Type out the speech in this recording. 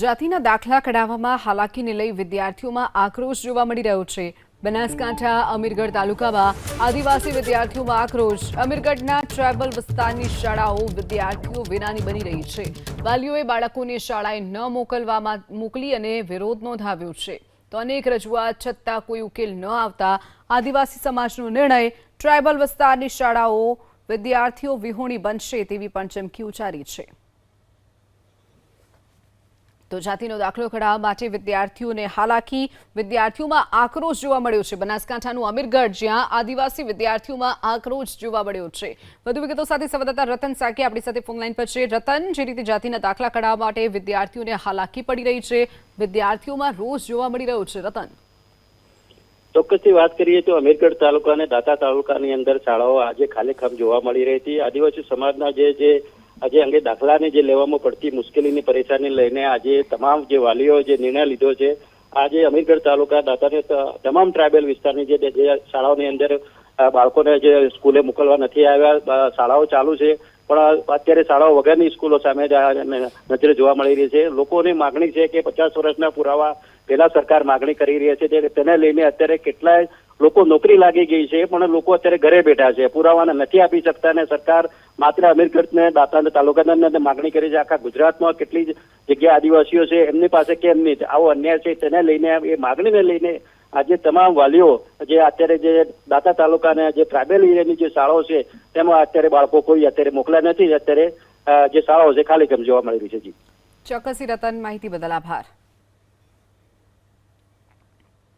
જાતિના દાખલા કઢાવવામાં હાલાકીને લઈ વિદ્યાર્થીઓમાં આક્રોશ જોવા મળી રહ્યો છે. બનાસકાંઠા, અમીરગઢ તાલુકામાં આદિવાસી વિદ્યાર્થીઓમાં આક્રોશ. અમીરગઢના ટ્રાયબલ વિસ્તારની શાળાઓ વિદ્યાર્થીઓ વિનાની બની રહી છે. વાલીઓએ બાળકોને શાળાએ ન મોકલવામાં મોકલી અને વિરોધ નોંધાવ્યો છે. તો અનેક રજૂઆત છતાં કોઈ ઉકેલ ન આવતા આદિવાસી સમાજનો નિર્ણય ટ્રાયબલ વિસ્તારની શાળાઓ વિદ્યાર્થીઓ વિહોણી બનશે તેવી પણ ચમકી ઉચ્ચારી છે. તો જાતિનો દાખલો કઢાવવા માટે વિદ્યાર્થીઓને હાલાકી, વિદ્યાર્થીઓમાં આક્રોશ જોવા મળ્યો છે. બનાસકાંઠાનું અમીરગઢ, જ્યાં આદિવાસી વિદ્યાર્થીઓમાં આક્રોશ જોવા મળ્યો છે. વધુ વિગતો સાથે સંવાદદાતા રતન સાકી આપણી સાથે ફોનલાઈન પર છે. રતન, જે રીતે જાતિના દાખલા કઢાવવા માટે વિદ્યાર્થીઓને હાલાકી પડી રહી છે, વિદ્યાર્થીઓમાં રોષ જોવા મળી રહ્યો છે. રતન. ચોક્કસથી વાત કરીએ તો અમીરગઢ તાલુકા અને દાતા તાલુકાની અંદર શાળાઓ આજે ખાલીખમ જોવા મળી રહી હતી. આદિવાસી સમાજના જે જે આજે અંગે દાખલાને જે લેવામાં પડતી મુશ્કેલીની પરેશાની લઈને આજે તમામ જે વાલીઓ જે નિર્ણય લીધો છે, આજે અમીરગઢ તાલુકા દાતાને તમામ ટ્રાઇબલ વિસ્તારની જે શાળાઓની અંદર બાળકોને જે સ્કૂલે મોકલવા નથી આવ્યા શાળાઓ ચાલુ છે. પણ અત્યારે શાળાઓ વગરની સ્કૂલો સામે નજરે જોવા મળી રહી છે. લોકોની માગણી છે કે પચાસ વર્ષના પુરાવા પહેલા સરકાર માગણી કરી રહી છે. તેને લઈને અત્યારે કેટલાય લોકો નોકરી લાગી ગઈ છે, પણ લોકો અત્યારે ઘરે બેઠા છે. પુરાવાને નથી આપી શકતા અને સરકાર માત્ર અમીરગઢને દાંતા તાલુકાના માગણી કરી છે. આખા ગુજરાતમાં કેટલી જગ્યા આદિવાસીઓ છે, એમની પાસે કેમ નહીં? આવો અન્યાય છે, તેને લઈને, એ માગણીને લઈને આજે તમામ વાલીઓ, જે અત્યારે જે દાતા તાલુકાના, જે ટ્રાઇબલ એરિયાની જે શાળાઓ છે, તેમાં અત્યારે બાળકો કોઈ અત્યારે મોકલ્યા નથી. અત્યારે જે શાળાઓ છે, ખાલી કેમ જોવા મળી રહી છે, જી. ચોક્કસી રતન માહિતી બદલ આભાર.